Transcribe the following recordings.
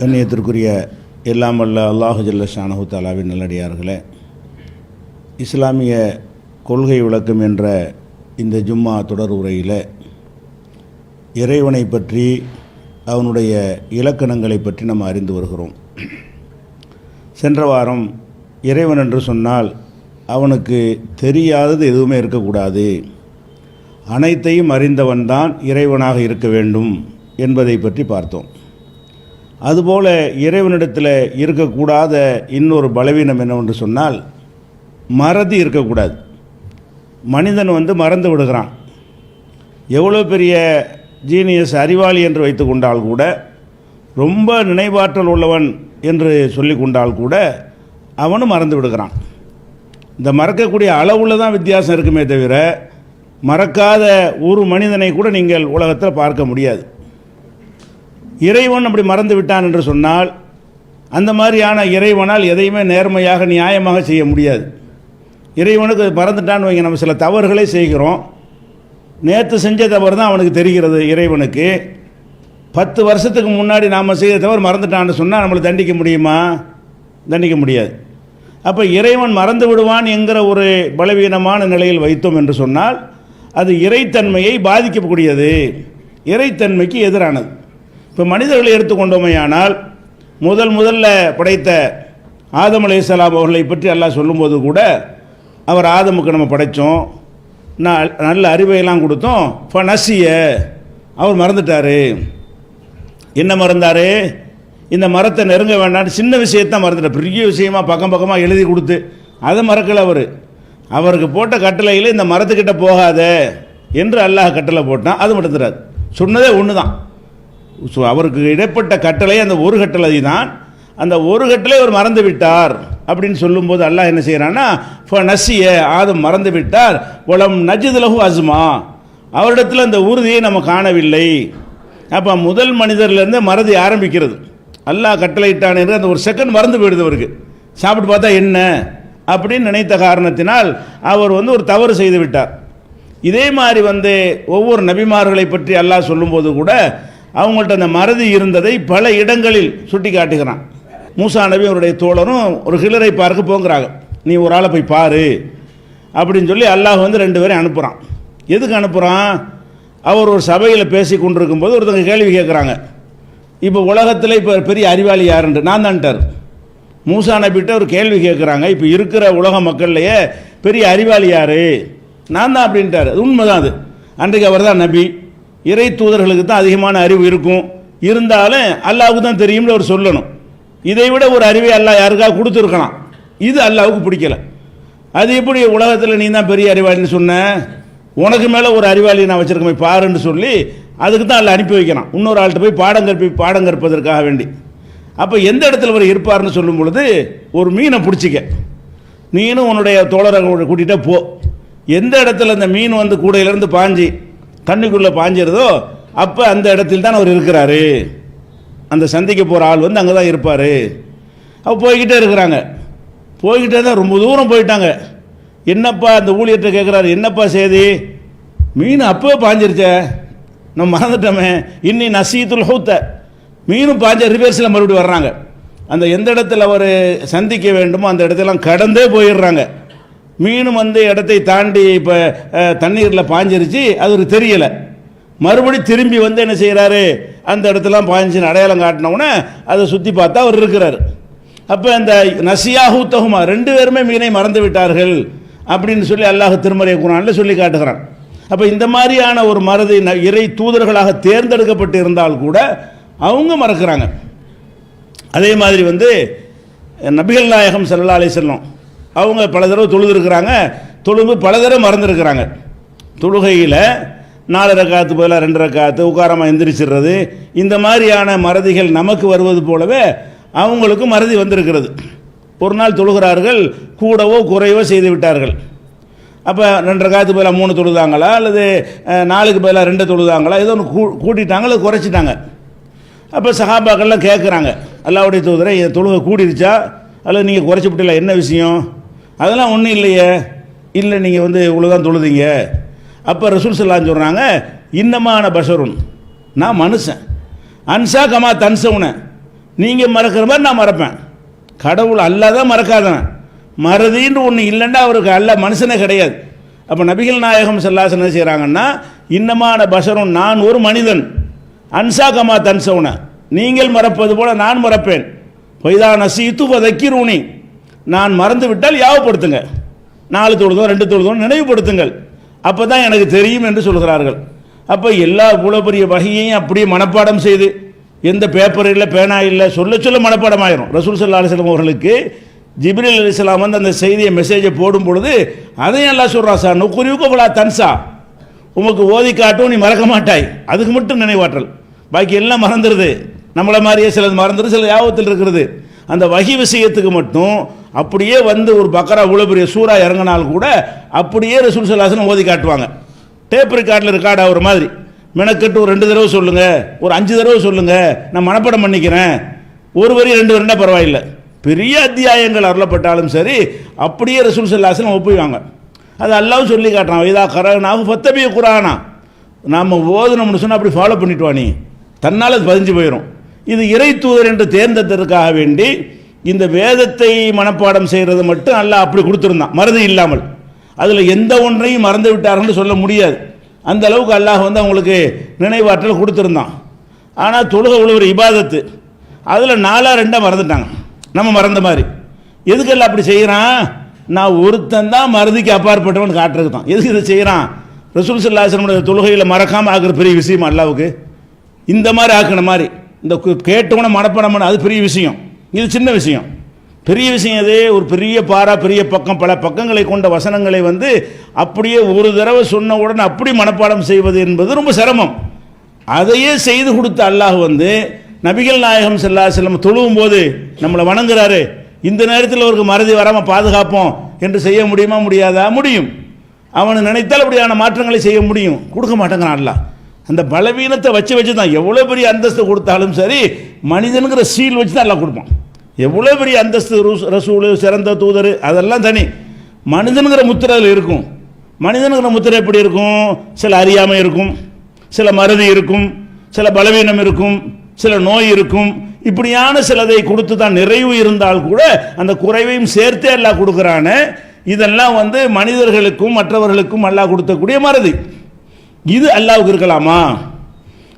கண்ணியத்திற்குரிய எல்லாம் வல்ல அல்லாஹு ஜல்ல ஷானஹு தாலாவின் நல்லடியார்களே இஸ்லாமிய கொள்கை விளக்கம் என்ற இந்த ஜும்மா தொடர் உரையில் இறைவனை பற்றி அவனுடைய இலக்கணங்களை பற்றி நம்ம அறிந்து வருகிறோம். சென்ற வாரம் இறைவன் என்று சொன்னால் அவனுக்கு தெரியாதது எதுவுமே இருக்கக்கூடாது. அனைத்தையும் அறிந்தவன்தான் இறைவனாக இருக்க வேண்டும். என்பதை பற்றி பார்த்தோம். அதுபோல இறைவனிடத்தில் இருக்கக்கூடாத இன்னொரு பலவீனம் என்னவென்று சொன்னால் மறதி இருக்கக்கூடாது. மனிதன் வந்து மறந்து விடுகிறான். எவ்வளோ பெரிய ஜீனியஸ் அறிவாளி என்று வைத்து கொண்டால் கூட ரொம்ப நினைவாற்றல் உள்ளவன் என்று சொல்லி கொண்டால் கூட அவனும் மறந்து விடுகிறான். இந்த மறக்கக்கூடிய அளவில் தான் வித்தியாசம் இருக்குமே தவிர மறக்காத ஒரு மனிதனை கூட நீங்கள் உலகத்தில் பார்க்க முடியாது. இறைவன் அப்படி மறந்து விட்டான் என்று சொன்னால் அந்த மாதிரியான இறைவனால் எதையுமே நேர்மையாக நியாயமாக செய்ய முடியாது. இறைவனுக்கு மறந்துட்டான்னு வைங்க நம்ம சில தவறுகளை செய்கிறோம். நேற்று செஞ்ச தவறு தான் அவனுக்கு தெரிகிறது இறைவனுக்கு. பத்து வருஷத்துக்கு முன்னாடி நாம் செய்த தவறு மறந்துட்டான்னு சொன்னால் நம்மளை தண்டிக்க முடியுமா? தண்டிக்க முடியாது. அப்போ இறைவன் மறந்து விடுவான் என்கிற ஒரு பலவீனமான நிலையில் வைத்தோம் என்று சொன்னால் அது இறைத்தன்மையை பாதிக்கக்கூடியது. இறைத்தன்மைக்கு எதிரானது. இப்போ மனிதர்களை எடுத்துக்கொண்டோமையானால் முதல் முதல்ல படைத்த ஆதம் அலையாம் அவர்களை பற்றி எல்லாம் சொல்லும்போது கூட அவர் ஆதமுக்கு நம்ம படைத்தோம் நான் நல்ல அறிவையெல்லாம் கொடுத்தோம். இப்போ நசிய அவர் மறந்துட்டார். என்ன மறந்தார்? இந்த மரத்தை நெருங்க வேண்டாம்னு சின்ன விஷயத்தான் மறந்துட்டார். பெரிய விஷயமா பக்கம் பக்கமாக எழுதி கொடுத்து அதை மறக்கலை அவர். அவருக்கு போட்ட கட்டளையில் இந்த மரத்துக்கிட்ட போகாத என்று அல்லாஹ் கட்டளை போட்டான். அது மட்டும் தராது. சொன்னதே ஒன்று தான் ஸோ அவருக்கு இடைப்பட்ட கட்டளை அந்த ஒரு கட்டளை தான். அந்த ஒரு கட்டளை அவர் மறந்து விட்டார் அப்படின்னு சொல்லும்போது அல்லாஹ் என்ன செய்கிறான்னா இப்போ நசிய ஆதம் மறந்து விட்டார். உலம் நஜிதுலகு அஸ்மா அவரிடத்தில் அந்த உறுதியை நம்ம காணவில்லை. அப்போ முதல் மனிதர்லேருந்து மறதி ஆரம்பிக்கிறது. அல்லாஹ் கட்டளையிட்டான் என்று அந்த ஒரு செகண்ட் மறந்து போயிடுது அவருக்கு. சாப்பிட்டு பார்த்தா என்ன? அப்படின்னு நினைத்த காரணத்தினால் அவர் வந்து ஒரு தவறு செய்து விட்டார். இதே மாதிரி வந்து ஒவ்வொரு நபிமார்களை பற்றி அல்லாஹ் சொல்லும்போது கூட அவங்கள்ட்ட அந்த மறதி இருந்ததை பல இடங்களில் சுட்டி காட்டுகிறான் மூசா நபி அவருடைய தோழரும் ஒரு கிளரை பார்க்க போங்கிறாங்க நீ ஒரு ஆளை போய் பாரு அப்படின்னு சொல்லி அல்லாஹ் வந்து ரெண்டு பேரையும் அனுப்புகிறான் எதுக்கு அனுப்புகிறான் அவர் ஒரு சபையில் பேசி கொண்டிருக்கும் போது ஒருத்தங்க கேள்வி கேட்குறாங்க. இப்போ உலகத்தில் இப்போ பெரிய அறிவாளி யாருன்ட்டு நான் தான்ட்டார். மூசா நபிட்ட ஒரு கேள்வி கேட்குறாங்க. இப்போ இருக்கிற உலக மக்கள்லையே பெரிய அறிவாளி யார்? நான் தான் அப்படின்ட்டார். உண்மைதான் அது. அன்றைக்கு அவர் தான் நபி. இறை தூதர்களுக்கு தான் அதிகமான அறிவு இருக்கும். இருந்தாலும் அல்லாவுக்கு தான் தெரியும்னு அவர் சொல்லணும். இதை விட ஒரு அறிவை அல்லாஹ் யாருக்காக கொடுத்துருக்கலாம். இது அல்லாவுக்கு பிடிக்கல. அது எப்படி உலகத்தில் நீ தான் பெரிய அறிவாளின்னு சொன்ன? உனக்கு மேலே ஒரு அறிவாளி நான் வச்சிருக்கேன் பாருன்னு சொல்லி அதுக்கு தான் அல்ல அனுப்பி வைக்கிறான். இன்னொரு ஆள்கிட்ட போய் பாடம் கற்பி பாடம் கற்பதற்காக வேண்டி. அப்போ எந்த இடத்துல அவர் இருப்பார்னு சொல்லும் பொழுது ஒரு மீனை பிடிச்சிக்க. நீனும் உன்னுடைய தோழரை கூட்டிகிட்டே போ. எந்த இடத்துல அந்த மீன் வந்து கூடையிலேருந்து பாஞ்சி தண்ணிக்குள்ளே பாஞ்சிருதோ அப்போ அந்த இடத்தில் தான் அவர் இருக்கிறாரு. அந்த சந்திக்க போகிற ஆள் வந்து அங்கே தான் இருப்பார். அப்போ போய்கிட்டே இருக்கிறாங்க. போய்கிட்டே தான் ரொம்ப தூரம் போயிட்டாங்க. என்னப்பா அந்த ஊழியர்கிட்ட கேட்குறாரு என்னப்பா செய்தி? மீன் அப்போவே பாஞ்சிருச்சே. நம்ம மறந்துட்டோமே. இன்னி நசீத்துல் ஹூத்த மீனும் பாஞ்ச ரிவர்ஸில் மறுபடியும் வர்றாங்க. அந்த எந்த இடத்துல அவர் சந்திக்க வேண்டுமோ அந்த இடத்தெல்லாம் கடந்தே போயிடுறாங்க. மீனும் வந்து இடத்தை தாண்டி இப்போ தண்ணீரில் பாஞ்சிருச்சு அது ஒரு தெரியலை. மறுபடி திரும்பி வந்து என்ன செய்கிறாரு அந்த இடத்துலாம் பாஞ்சின்னு அடையாளம் காட்டினவுடனே அதை சுற்றி பார்த்தா அவர் இருக்கிறார். அப்போ அந்த நசியாஹூ தகுமா ரெண்டு பேருமே மீனை மறந்து விட்டார்கள் அப்படின்னு சொல்லி அல்லாஹ் திருமறை குரானில் சொல்லி காட்டுகிறான். அப்போ இந்த மாதிரியான ஒரு மறதி ந- இறை தூதர்களாக தேர்ந்தெடுக்கப்பட்டு இருந்தால் கூட அவங்க மறக்கிறாங்க. அதே மாதிரி வந்து நபிகள் நாயகம் ஸல்லல்லாஹு செல்லும் அவங்க பல தடவை தொழுதுருக்குறாங்க. தொழும்பு பல தடவை மறந்துருக்கிறாங்க. தொழுகையில் நாலு ரக்காத்து பதிலாக ரெண்டு ரக்காத்து உட்காரமாக எந்திரிச்சிடுறது இந்த மாதிரியான மறதிகள் நமக்கு வருவது போலவே அவங்களுக்கும் மறதி வந்திருக்கிறது. ஒரு நாள் தொழுகிறார்கள் கூடவோ குறைவோ செய்து விட்டார்கள். அப்போ ரெண்டரை காலத்துக்கு பதிலாக மூணு தொழுதாங்களா? அல்லது நாலுக்கு பதிலாக ரெண்டு தொழுதாங்களா? ஏதோ ஒன்று கூ கூட்டிட்டாங்க அல்லது குறைச்சிட்டாங்க. அப்போ சஹாபாக்கள்லாம் கேட்குறாங்க அல்லாவுடைய தூதரை தொழுகை கூடிருச்சா? அல்லது நீங்கள் குறைச்சி விட்டல என்ன விஷயம்? அதெல்லாம் ஒன்றும் இல்லையே. இல்லை நீங்கள் வந்து இவ்வளோ தான் தொழுதீங்க. அப்போ ரசூல் செல்லான்னு சொல்கிறாங்க இன்னமான பஷருன். நான் மனுஷன். அன்சா கமா தன்சவுன. நீங்கள் மறக்கிற மாதிரி நான் மறப்பேன். கடவுள் அல்லாதான் மறக்காதவன். மறதின்னு ஒன்று இல்லைன்னா அவருக்கு அல்ல மனுஷனே கிடையாது. அப்போ நபிகள் நாயகம் செல்லாசன் என்ன செய்கிறாங்கன்னா இன்னமான பஷரும் நான் ஒரு மனிதன். அன்சா கமா தன்சவுன. நீங்கள் மறப்பது போல நான் மறப்பேன். பொய்தா நசீத்து வதக்கிரூனி. நான் மறந்து விட்டால் யாவப்படுத்துங்க. நாலு தொழுதோ ரெண்டு தொழுதோ நினைவுபடுத்துங்கள். அப்போ தான் எனக்கு தெரியும் என்று சொல்கிறார்கள். அப்போ எல்லா இவ்வளோ பெரிய வகையையும் அப்படியே மனப்பாடம் செய்து எந்த பேப்பர் இல்லை பேனா இல்லை சொல்ல சொல்ல மனப்பாடம் ஆயிரும் ரசூல் சல்லா அலிஸ்லாம் அவர்களுக்கு ஜிப்ரில் அலிஸ்லாம் வந்து அந்த செய்தியை மெசேஜை போடும் பொழுது அதையும் எல்லாம் சொல்கிறா சார் நுக்குரிவுக்கு தன்சா? உமக்கு ஓதி காட்டும் நீ மறக்க மாட்டாய். அதுக்கு மட்டும் நினைவாற்றல். பாக்கி எல்லாம் மறந்துடுது நம்மளை மாதிரியே சிலது மறந்துடும் சில யாபத்தில் இருக்கிறது. அந்த வகி விஷயத்துக்கு மட்டும் அப்படியே வந்து ஒரு பக்கரா இவ்வளோ பெரிய சூறா இறங்கினால் கூட அப்படியே ரசூல் சல்லாசனம் ஓதி காட்டுவாங்க. டேப் ரெக்கார்டில் ரெக்கார்ட் ஆகிற மாதிரி. மெனக்கெட்டு ஒரு ரெண்டு தடவை சொல்லுங்கள் ஒரு அஞ்சு தடவை சொல்லுங்கள் நான் மனப்பாடம் பண்ணிக்கிறேன். ஒரு வரி ரெண்டு வரினா பரவாயில்லை. பெரிய அத்தியாயங்கள் அருளப்பட்டாலும் சரி அப்படியே ரசூல் சல்லாசனம் ஒப்புவாங்க அது அல்லாவும் சொல்லி காட்டுறான் இதா கரனாகும் பத்தபிய குரானா. நாம் ஓதுனோம்னு சொன்னால் அப்படி ஃபாலோ பண்ணிட்டு வா நீ. தன்னால் அது பதிஞ்சு போயிடும் இது இறை தூதர் என்று தேர்ந்தெடுத்ததற்காக வேண்டி இந்த வேதத்தை மனப்பாடம் செய்கிறது மட்டும் அல்ல அப்படி கொடுத்துருந்தான். மருந்து இல்லாமல். அதில் எந்த ஒன்றையும் மறந்து விட்டார்கள்னு சொல்ல முடியாது. அந்த அளவுக்கு அல்லாஹ் வந்து அவங்களுக்கு நினைவாற்றல் கொடுத்துருந்தான். ஆனால் தொழுகை உள்ள ஒரு இபாதத்து. அதில் நாலாக ரெண்டாக மறந்துட்டாங்க. நம்ம மறந்த மாதிரி. எதுக்கெல்லாம் அப்படி செய்கிறான் நான் ஒருத்தன் தான் மருதிக்கு அப்பாற்பட்டவன் காட்டுறது தான் எதுக்கு இதை செய்கிறான் ரசூல் சல்லாசனுடைய தொழுகையில் மறக்காமல் ஆக்குற பெரிய விஷயம் அல்லாவுக்கு இந்த மாதிரி ஆக்கின மாதிரி. இந்த கேட்டவனை கேட்டவன மனப்பாடம் பண்ண அது பெரிய விஷயம். இது சின்ன விஷயம். பெரிய விஷயம் அது ஒரு பெரிய பாரா பெரிய பக்கம் பல பக்கங்களை கொண்ட வசனங்களை வந்து அப்படியே ஒரு தடவை சொன்ன உடனே அப்படி மனப்பாடம் செய்வது என்பது ரொம்ப சிரமம். அதையே செய்து கொடுத்த அல்லாஹ் வந்து நபிகள் நாயகம் செல்லா செல்லம் தொழுவும் போது நம்மளை வணங்குறாரு. இந்த நேரத்தில் அவருக்கு மறதி வராமல் பாதுகாப்போம் என்று செய்ய முடியுமா முடியாதா? முடியும். அவன் நினைத்தால் அப்படியான மாற்றங்களை செய்ய முடியும். கொடுக்க மாட்டேங்கிறான் அல்லாஹ். அந்த பலவீனத்தை வச்சு வச்சு தான் எவ்வளோ பெரிய அந்தஸ்து கொடுத்தாலும் சரி மனிதனுங்கிற சீல் வச்சு தான் எல்லாம் கொடுப்பான். எவ்வளோ பெரிய அந்தஸ்து ரூஸ்- ரசூலு சிறந்த தூதர் அதெல்லாம் தனி. மனிதனுங்கிற முத்திரையில் இருக்கும். மனிதனுங்கிற முத்திரை எப்படி இருக்கும்? சில அறியாமை இருக்கும் சில மறதி இருக்கும் சில பலவீனம் இருக்கும் சில நோய் இருக்கும். இப்படியான சிலதை கொடுத்து தான் நிறைவு இருந்தால் கூட அந்த குறைவையும் சேர்த்தே எல்லாம் கொடுக்குறானே. இதெல்லாம் வந்து மனிதர்களுக்கும் மற்றவர்களுக்கும் அல்லாஹ் கொடுத்தக்கூடிய மறதி. இது அல்லாவுக்கு இருக்கலாமா?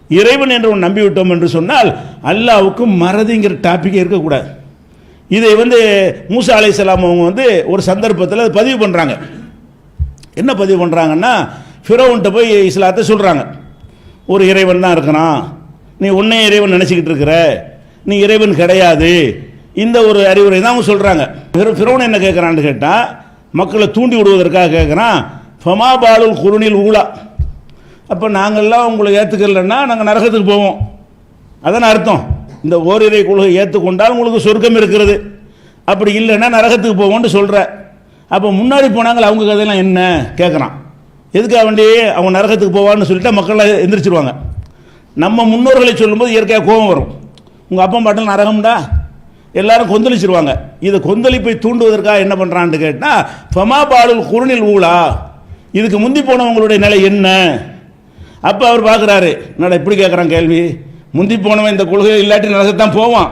இறைவன் என்று ஒன்று நம்பி விட்டோம் என்று சொன்னால் அல்லாவுக்கும் மறதிங்கிற டாப்பிக்கே இருக்கக்கூடாது. இதை வந்து மூசா அலைஹிஸ்ஸலாம் அவங்க வந்து ஒரு சந்தர்ப்பத்தில் அதை பதிவு பண்ணுறாங்க என்ன பதிவு பண்ணுறாங்கன்னா ஃபிரோன்ட்ட போய் இஸ்லாத்தை சொல்கிறாங்க ஒரு இறைவன் தான் இருக்கிறான். நீ உன்னே இறைவன் நினச்சிக்கிட்டு இருக்கிற. நீ இறைவன் கிடையாது. இந்த ஒரு அறிவுரை தான் அவங்க சொல்கிறாங்க ஃபிரோன் என்ன கேட்குறான்னு கேட்டால் மக்களை தூண்டி விடுவதற்காக கேட்குறான் ஃபமா பாலுல் குருணில் ஊலா. அப்போ நாங்கள்லாம் உங்களை ஏற்றுக்கலன்னா நாங்கள் நரகத்துக்கு போவோம். அதான அர்த்தம்? இந்த ஓரிரை கொள்கை ஏற்றுக்கொண்டால் உங்களுக்கு சொர்க்கம் இருக்கிறது. அப்படி இல்லைன்னா நரகத்துக்கு போவோம்னு சொல்கிற அப்போ முன்னாடி போனாங்களே அவங்க கதையெல்லாம் என்ன? கேட்குறான் எதுக்காக வேண்டி அவங்க நரகத்துக்கு போவான்னு சொல்லிட்டு மக்கள்லாம் எந்திரிச்சிருவாங்க. நம்ம முன்னோர்களை சொல்லும்போது இயற்கையாக கோபம் வரும். உங்கள் அப்பா பாட்டில் நரகம்டா? எல்லாரும் கொந்தளிச்சிருவாங்க. இதை கொந்தளிப்பை தூண்டுவதற்காக என்ன பண்ணுறான்னு கேட்டால் ஃபமா பாலுல் குருணில் ஊழா இதுக்கு முந்தி போனவங்களுடைய நிலை என்ன? அப்போ அவர் பார்க்குறாரு என்னடா இப்படி கேட்குறான் கேள்வி? முந்தி போனவன் இந்த கொள்கை இல்லாட்டி நடக்கத்தான் போவான்.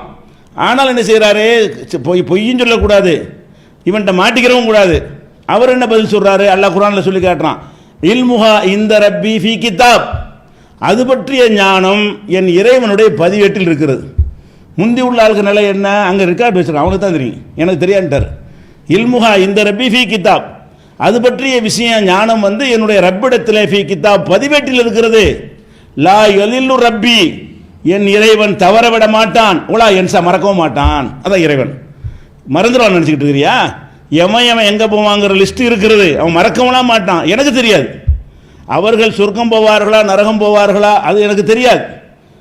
ஆனால் என்ன செய்கிறாரு பொய் பொய்யும் சொல்லக்கூடாது. இவன்கிட்ட மாட்டிக்கிறவும் கூடாது. அவர் என்ன பதில் சொல்கிறாரு அல்லாஹ் குரானில் சொல்லி காட்டுறான். இல்முஹா இந்த ரப்பி ஃபி கிதாப் அது பற்றிய ஞானம் என் இறைவனுடைய பதிவேட்டில் இருக்கிறது. முந்தி உள்ள ஆளுக்கு நிலை என்ன? அங்கே ரெக்கார்ட் வச்சுருக்கான். அவனுக்கு தான் தெரியும். எனக்கு தெரியான்ட்டார். இல்முஹா இந்த ரப்பி ஃபி கிதாப் அது பற்றிய விஷயம் ஞானம் வந்து என்னுடைய ரப்பிடத்தில் ஃபி கிதாப் பதிவேட்டில் இருக்கிறது. லா எலில்லு ரப்பி. என் இறைவன் தவற விட மாட்டான். உலா என்சா மறக்கவும் மாட்டான். அதான் இறைவன். மறந்துடுவான் நினச்சிக்கிட்டு இருக்கிறியா? எவன் எவன் எங்கே போவாங்கிற லிஸ்ட் இருக்கிறது. அவன் மறக்கவும் மாட்டான். எனக்கு தெரியாது. அவர்கள் சொர்க்கம் போவார்களா நரகம் போவார்களா அது எனக்கு தெரியாது.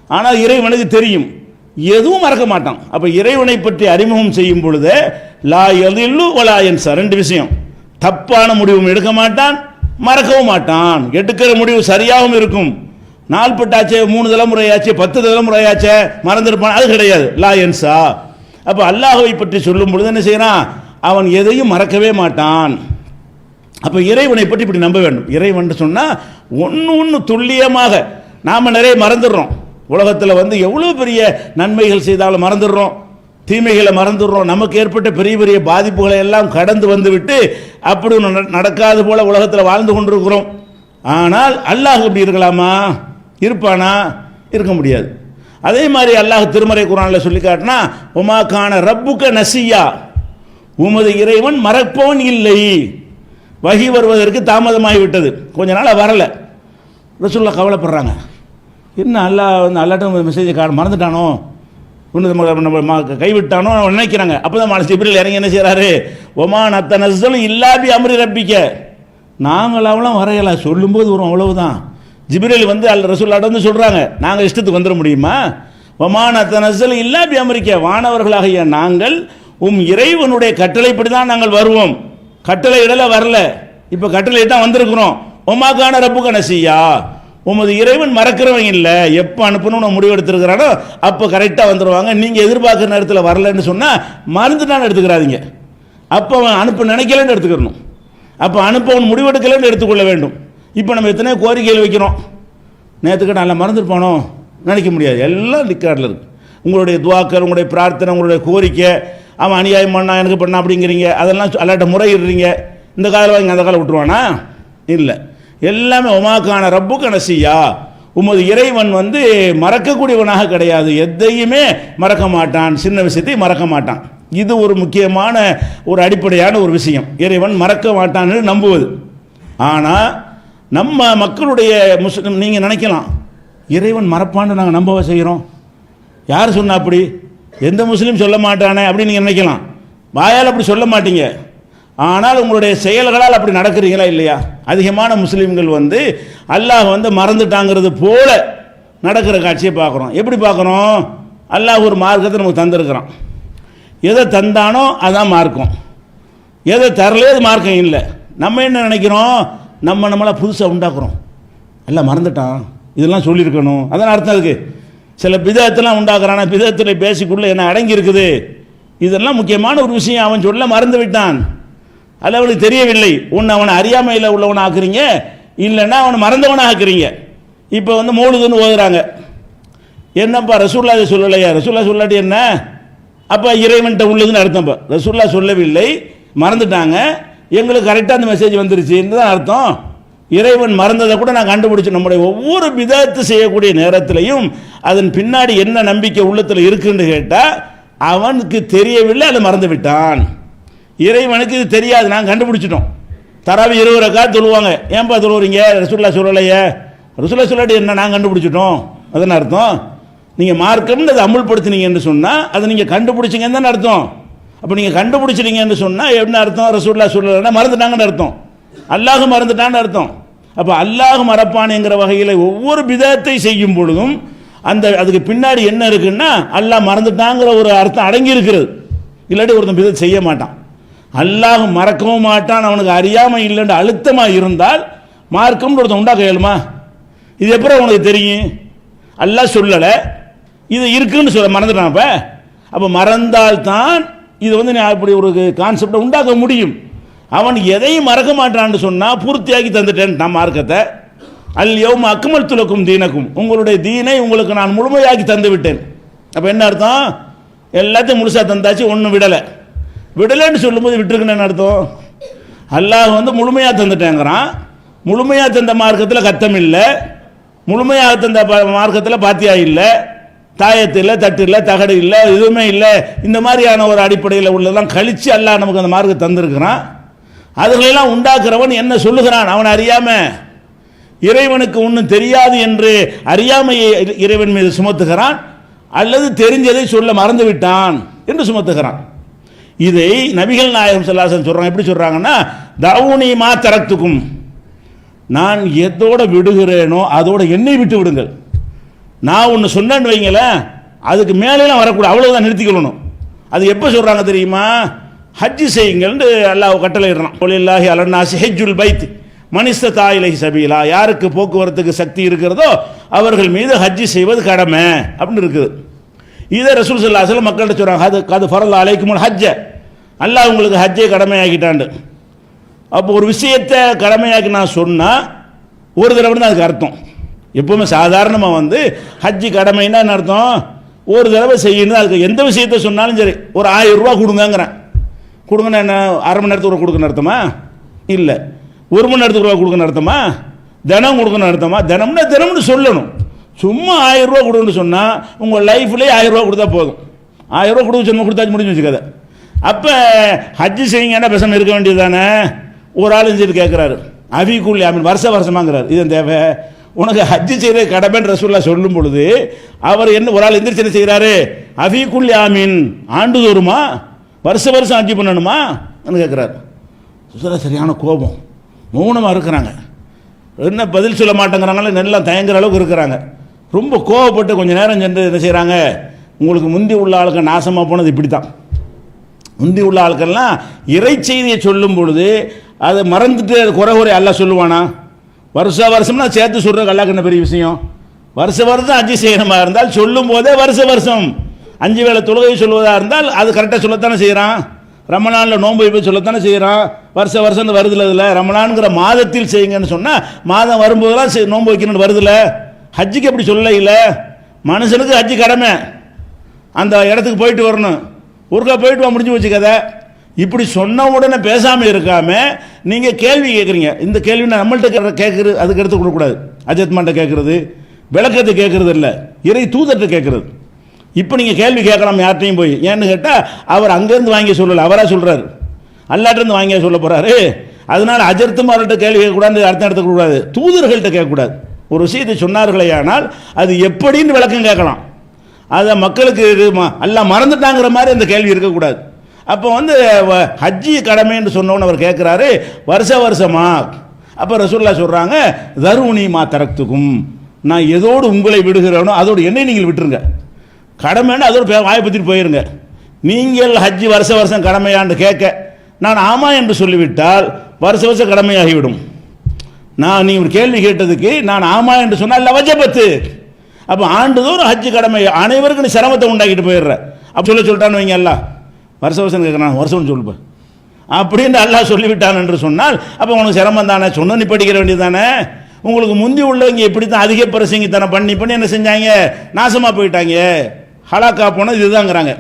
ஆனால் இறைவனுக்கு தெரியும். எதுவும் மறக்க மாட்டான். அப்போ இறைவனை பற்றி அறிமுகம் செய்யும் பொழுது லா எதில்லு என் என்சா ரெண்டு விஷயம். தப்பான முடிவும் எடுக்க மாட்டான் மறக்கவும் மாட்டான். எடுக்கிற முடிவு சரியாகவும் இருக்கும். நாள்பட்டாச்சே மூணு தலைமுறையாச்சு பத்து தலைமுறையாச்சே மறந்துருப்பான். அது கிடையாது. லாயன்ஸா அப்போ அல்லாஹுவை பற்றி சொல்லும் பொழுது என்ன செய்யறான் அவன் எதையும் மறக்கவே மாட்டான். அப்போ இறைவனை பற்றி இப்படி நம்ப வேண்டும். இறைவன் சொன்னால் ஒன்று ஒன்று துல்லியமாக நாம் நிறைய மறந்துடுறோம். உலகத்தில் வந்து எவ்வளோ பெரிய நன்மைகள் செய்தாலும் மறந்துடுறோம். தீமைகளை மறந்துடுறோம். நமக்கு ஏற்பட்ட பெரிய பெரிய பாதிப்புகளை எல்லாம் கடந்து வந்துவிட்டு அப்படி நடக்காது போல உலகத்தில் வாழ்ந்து கொண்டிருக்கிறோம். ஆனால் அல்லாஹ் இப்படி இருக்கலாமா? இருப்பானா? இருக்க முடியாது. அதே மாதிரி அல்லாஹ் திருமறை குரானில் சொல்லி காட்டினா உமாக்கான ரப்புக்க நசியா. உமது இறைவன் மறப்பவன் இல்லை. வகி வருவதற்கு தாமதமாகி விட்டது. கொஞ்ச நாள் வரலை. ரசூல்லா கவலைப்படுறாங்க. என்ன அல்லா வந்து அல்லாட்டும் மெசேஜை கா மறந்துட்டானோ? ஒன்று நம்ம நம்ம கைவிட்டானோ? நினைக்கிறாங்க. அப்போ தான் மாலை இப்படி இறங்கி என்ன செய்கிறாரு ஒமான் அத்தனை நசலும் இல்லாபி அமரி ரப்பிக்க. நாங்களாவெல்லாம் வரையலை. சொல்லும்போது வரும் அவ்வளவுதான். ஜிப்ரில் வந்து அல் ரசூல்லாட்ட வந்து சொல்கிறாங்க நாங்கள் இஷ்டத்துக்கு வந்துட முடியுமா? ஒமான் அத்த இல்லா இல்லாபி அமெரிக்க வானவர்களாகிய நாங்கள் உம் இறைவனுடைய கட்டளைப்படி தான் நாங்கள் வருவோம். கட்டளை இடல வரல. இப்போ கட்டளை தான் வந்திருக்கிறோம். ஒமாக்கான ரப்புக்க நசியா? உமது இறைவன் மறக்கிறவன் இல்லை. எப்போ அனுப்பணும்னு முடிவெடுத்திருக்கிறானோ அப்போ கரெக்டாக வந்துடுவாங்க நீங்கள் எதிர்பார்க்குற நேரத்தில் வரலன்னு சொன்னால் மறந்துட்டான்னு எடுத்துக்கிறாதீங்க. அப்போ அவன் அனுப்ப நினைக்கலன்னு எடுத்துக்கிறணும் அப்போ அனுப்பவன் முடிவெடுக்கலன்னு எடுத்துக்கொள்ள வேண்டும். இப்போ நம்ம எத்தனையோ கோரிக்கைகள் வைக்கிறோம். நேற்றுக்கு நல்லா மறந்துருப்பானோ? நினைக்க முடியாது. எல்லாம் லிக்கார்டில் இருக்குது உங்களுடைய துவாக்கர் உங்களுடைய பிரார்த்தனை உங்களுடைய கோரிக்கை அவன் அநியாயம் பண்ணா எனக்கு பண்ணா அப்படிங்கிறீங்க. அதெல்லாம் அல்லாட்ட முறையிடுறீங்க. இந்த காலம் வாங்கி அந்த காலம் விட்டுருவானா? இல்லை. எல்லாமே உமாக்கான ரப்பு கணசியா உமது இறைவன் வந்து மறக்கக்கூடியவனாக கிடையாது. எதையுமே மறக்க மாட்டான். சின்ன விஷயத்தை மறக்க மாட்டான். இது ஒரு முக்கியமான ஒரு அடிப்படையான ஒரு விஷயம். இறைவன் மறக்க மாட்டான்னு நம்புவது. ஆனால் நம்ம மக்களுடைய முஸ்லிம் நீங்கள் நினைக்கலாம் இறைவன் மறப்பான்னு நாங்கள் நம்பவா செய்கிறோம். யார் சொன்னா அப்படி? எந்த முஸ்லீம் சொல்ல மாட்டானே அப்படின்னு நீங்கள் நினைக்கலாம். வாயால் அப்படி சொல்ல மாட்டீங்க. ஆனால் உங்களுடைய செயல்களால் அப்படி நடக்கிறீங்களா இல்லையா? அதிகமான முஸ்லீம்கள் வந்து அல்லாஹ் வந்து மறந்துட்டாங்கிறது போல நடக்கிற காட்சியை பார்க்குறோம். எப்படி பார்க்குறோம்? அல்லாஹ் ஒரு மார்க்கத்தை நமக்கு தந்திருக்கிறான். எதை தந்தானோ அதான் மார்க்கம். எதை தரலே அது மார்க்கம் இல்லை. நம்ம என்ன நினைக்கிறோம்? நம்ம நம்மளாக புதுசாக உண்டாக்குறோம். எல்லாம் மறந்துட்டான். இதெல்லாம் சொல்லியிருக்கணும். அதான் அர்த்தம் அதுக்கு. சில பிதத்தெல்லாம் உண்டாக்குறான்? பிதத்தில் பேசிக்குள்ள என்ன அடங்கி இருக்குது இதெல்லாம் முக்கியமான ஒரு விஷயம். அவன் சொல்ல மறந்து விட்டான். அது அவனுக்கு தெரியவில்லை. ஒன்று அவனை அறியாமையில் உள்ளவனை ஆக்குறீங்க இல்லைன்னா அவனை மறந்தவனை ஆக்குறீங்க இப்போ வந்து மூழுதுன்னு ஓதுறாங்க. என்னப்பா ரசூல்லா சொல்லலையா? ரசூல்லா சொல்லாட்டி என்ன? அப்போ இறைவன்கிட்ட உள்ளதுன்னு அர்த்தம்ப்பா ரசூல்லா சொல்லவில்லை. மறந்துட்டாங்க. எங்களுக்கு கரெக்டாக அந்த மெசேஜ் வந்துருச்சுன்னு தான் அர்த்தம்? இறைவன் மறந்ததை கூட நான் கண்டுபிடிச்சு நம்முடைய ஒவ்வொரு விதத்து செய்யக்கூடிய நேரத்திலையும் அதன் பின்னாடி என்ன நம்பிக்கை உள்ளத்தில் இருக்குன்னு கேட்டால் அவனுக்கு தெரியவில்லை அதை மறந்து விட்டான். இறைவனுக்கு இது தெரியாது நாங்கள் கண்டுபிடிச்சிட்டோம். தராவி இருபது ரக்கா தொழுவாங்க ஏன்பா தொழுவுறீங்க ரசுல்லா சொல்லலையே. ரசுல்லா சொல்லாட்டி என்ன நாங்கள் கண்டுபிடிச்சிட்டோம். அதுன்னு அர்த்தம்? நீங்கள் மார்க்கம்னு அதை அமுல்படுத்தினீங்கன்னு சொன்னால் அதை நீங்கள் கண்டுபிடிச்சிங்கன்னு தானே அர்த்தம். அப்போ நீங்கள் கண்டுபிடிச்சிட்டீங்கன்னு சொன்னால் என்ன அர்த்தம்? ரசூல்லா சொல்லலைன்னா மறந்துட்டாங்கன்னு அர்த்தம். அல்லாஹ் மறந்துட்டான்னு அர்த்தம். அப்போ அல்லாஹ் மறப்பானுங்கிற வகையில் ஒவ்வொரு விதத்தை செய்யும் பொழுதும் அந்த அதுக்கு பின்னாடி என்ன இருக்குன்னா அல்லாஹ் மறந்துட்டாங்கிற ஒரு அர்த்தம் அடங்கி இருக்கிறது. இல்லாட்டி ஒருத்தன் விதத்தை செய்ய மாட்டான். அல்லாஹ் மறக்கவும் மாட்டான் அவனுக்கு அறியாமல் இல்லைன்னு அழுத்தமாக இருந்தால் மார்க்கம்னு ஒருத்தன் உண்டாக கையலுமா இது எப்படி உனக்கு தெரியும்? அல்லாஹ் சொல்லலை. இது இருக்குன்னு சொல்ல மறந்துட்டான் அப்போ. அப்போ மறந்தால்தான் இது வந்து நான் அப்படி ஒரு கான்செப்டை உண்டாக்க முடியும். அவன் எதையும் மறக்க மாட்டான்னு சொன்னால் பூர்த்தியாக்கி தந்துட்டேன் நான் மார்க்கத்தை. அல் அக்குமல் அக்மல் துலக்கும் தீனக்கும். உங்களுடைய தீனை உங்களுக்கு நான் முழுமையாக்கி தந்து விட்டேன். அப்போ என்ன அர்த்தம்? எல்லாத்தையும் முழுசாக தந்தாச்சு ஒன்றும் விடலை. விடலைன்னு சொல்லும்போது விட்டுருக்குன்னு அர்த்தம்? அல்லாஹ் வந்து முழுமையாக தந்துட்டேங்கிறான். முழுமையாக தந்த மார்க்கத்தில் கத்தம் இல்லை முழுமையாக தந்த மார்க்கத்தில் பாத்தியா இல்லை. தாயத்து இல்லை தட்டு இல்லை தகடு இல்லை எதுவுமே இல்லை. இந்த மாதிரியான ஒரு அடிப்படையில் உள்ளதெல்லாம் கழித்து அல்லா நமக்கு அந்த மார்க்கு தந்திருக்கிறான். அதுகளெல்லாம் உண்டாக்குறவன் என்ன சொல்லுகிறான்? அவன் அறியாம. இறைவனுக்கு ஒன்றும் தெரியாது என்று அறியாமையை இறைவன் மீது சுமத்துகிறான். அல்லது தெரிஞ்சதை சொல்ல மறந்து விட்டான் என்று சுமத்துகிறான். இதை நபிகள் நாயகம் சொல்லாசன் சொல்கிறாங்க எப்படி சொல்கிறாங்கன்னா தவுனி மா தரத்துக்கும் நான் எதோட விடுகிறேனோ அதோட என்னை விட்டு விடுங்கள். நான் ஒன்று சொன்னேன்னு வைங்களேன் அதுக்கு மேலேலாம் வரக்கூடாது. அவ்வளோதான் நிறுத்திக்கொள்ளணும் அது எப்போ சொல்கிறாங்க தெரியுமா? ஹஜ்ஜு செய்யுங்கள்னு அல்லாஹ் கட்டளையிடுறான். தொழிலாகி அலன்னாசி ஹெஜ்ஜுல் பைத் மனித தாயிலை சபீலா. யாருக்கு போக்குவரத்துக்கு சக்தி இருக்கிறதோ அவர்கள் மீது ஹஜ்ஜி செய்வது கடமை அப்படின்னு இருக்குது. இதை ரசூல் சல்லா சொல்ல மக்கள்கிட்ட சொல்கிறாங்க அது அது ஃபரல் அழைக்கும் ஹஜ்ஜ. அல்லாஹ் உங்களுக்கு ஹஜ்ஜை கடமையாக்கிட்டாண்டு. அப்போ ஒரு விஷயத்தை கடமையாக்கி நான் சொன்னால் ஒரு தடவை தான் அதுக்கு அர்த்தம். எப்பவுமே சாதாரணமாக வந்து ஹஜ்ஜி கடமைன்னா என்ன அர்த்தம்? ஒரு தடவை செய்யணும் அதுக்கு எந்த விஷயத்த சொன்னாலும் சரி. ஒரு ஆயிரம் ரூபா கொடுங்கங்கிறேன். கொடுங்கன்னா என்ன அரை மணி நேரத்துக்கு கொடுக்கணும் அர்த்தமா? இல்லை. ஒரு மணி நேரத்துக்கு ரூபா கொடுக்கணும் அர்த்தமா? தினம் கொடுக்கணும் அர்த்தமா? தினம்னா தினம்னு சொல்லணும். சும்மா ஆயிரம் ரூபா கொடுங்கன்னு சொன்னால் உங்கள் லைஃப்லேயே ஆயிரம் ரூபா கொடுத்தா போதும். ஆயிரம் ரூபா கொடுக்க சொன்ன கொடுத்தாச்சு முடிஞ்சு வச்சுக்காத. அப்போ ஹஜ்ஜு செய்யுங்கன்னா பேசாமல் இருக்க வேண்டியது தானே ஒரு ஆள் செஞ்சுட்டு கேட்குறாரு அவிக்குள்ளி ஆமீன் வருஷ வருஷமாங்கிறார். இது தேவை. உனக்கு ஹஜ்ஜு செய்கிற கடமைன்னு ரசூல்லா சொல்லும் பொழுது அவர் என்ன ஒரு ஆள் எந்திரிச்சு என்ன செய்கிறாரு? அஃபீக்குல் யாமீன் ஆண்டுதோறுமா? வருஷ வருஷம் ஹஜ்ஜு பண்ணணுமா? கேட்குறாரு. சுசரா சரியான கோபம். மௌனமாக இருக்கிறாங்க. என்ன பதில் சொல்ல மாட்டேங்கிறாங்களே நல்லா தயங்குற அளவுக்கு இருக்கிறாங்க. ரொம்ப கோவப்பட்டு கொஞ்சம் நேரம் சென்று என்ன செய்கிறாங்க உங்களுக்கு முந்தி உள்ள ஆளுக்கு நாசமாக போனது இப்படி தான் முந்தி உள்ள ஆட்கள்லாம் இறை செய்தியை சொல்லும் பொழுது அதை மறந்துட்டு அது குறை குறை அல்ல சொல்லுவானா? வருஷ வருஷம்னா சேர்த்து சொல்கிற கல்லாக்கண்ண பெரிய விஷயம்? வருஷ வருஷம் அஞ்சு செய்யணுமா இருந்தால் சொல்லும் போதே வருஷ வருஷம். அஞ்சு வேலை தொழுகை சொல்வதாக இருந்தால் அது கரெக்டாக சொல்லத்தானே செய்கிறான் ரமணானில் நோன்பு போய் சொல்லத்தானே செய்கிறான் வருஷ வருஷம் வருதுல இதில். ரமணான்கிற மாதத்தில் செய்யுங்கன்னு சொன்னால் மாதம் வரும்போதெல்லாம் செய்- நோன்பு வைக்கணும்னு வருதுல. ஹஜ்ஜுக்கு அப்படி சொல்லலை இல்லை. மனுஷனுக்கு ஹஜ்ஜு கடமை. அந்த இடத்துக்கு போயிட்டு வரணும். ஒருக்கா போயிட்டு வா முடிஞ்சு வச்சு கதை. இப்படி சொன்ன உடனே பேசாமல் இருக்காம நீங்கள் கேள்வி கேட்குறீங்க இந்த கேள்வி நான் நம்மள்ட்ட கேட்குறது அதுக்கு எடுத்து கொடுக்கக்கூடாது அஜத்மான்ட்ட கேட்குறது விளக்கத்தை கேட்குறது இல்லை. இறை தூதர்கிட்ட கேட்குறது இப்போ நீங்கள் கேள்வி கேட்கலாம் யார்ட்டையும் போய். ஏன்னு கேட்டால் அவர் அங்கேருந்து வாங்கி சொல்லலை அவராக சொல்கிறாரு அல்லாட்டிருந்து வாங்கி சொல்ல போகிறாரு அதனால் அஜர்த்துமார்கிட்ட கேள்வி கேட்கக்கூடாது அர்த்தம் எடுத்துக்கூடாது தூதர்கள்ட்ட கேட்கக்கூடாது. ஒரு விஷயத்தை சொன்னார்களே ஆனால் அது எப்படின்னு விளக்கம் கேட்கலாம். அதை மக்களுக்கு இது ம- எல்லாம் மறந்துட்டாங்கிற மாதிரி அந்த கேள்வி இருக்கக்கூடாது. அப்போ வந்து வ- ஹஜ்ஜி கடமைன்னு சொன்னோன்னு அவர் கேட்குறாரு வருஷ வருஷமா? அப்போ ரசூல்லா சொல்கிறாங்க தருணி மா தரத்துக்கும் நான் எதோடு உங்களை விடுகிறேனோ அதோடு என்னை நீங்கள் விட்டுருங்க. கடமைன்னு அதோட பே- போயிருங்க. நீங்கள் ஹஜ்ஜி வருஷ வருஷம் கடமையான்னு கேட்க நான் ஆமா என்று சொல்லிவிட்டால் வருஷ வருஷம் கடமையாகிவிடும். நான் நீ ஒரு கேள்வி கேட்டதுக்கு நான் ஆமா என்று சொன்னால் வஜபத்து. அப்போ ஆண்டுதோறும் ஹஜ்ஜு கடமை அனைவருக்கும் நீ சிரமத்தை உண்டாக்கிட்டு போயிடுற. அப்படி சொல்ல சொல்லிட்டான்னு வைங்க எல்லாம் வருஷ வருஷம் கேட்குறான் வருஷம்னு சொல்லுப்ப அப்படின்னு அல்லாஹ் சொல்லிவிட்டான் என்று சொன்னால் அப்போ உனக்கு சிரமம் தானே? சொன்ன நீ படிக்கிற வேண்டியது தானே உங்களுக்கு முந்தி உள்ளவங்க இப்படி தான் அதிக தானே பண்ணி பண்ணி என்ன செஞ்சாங்க? நாசமாக போயிட்டாங்க. ஹலாக்கா போனது இதுதாங்கிறாங்க.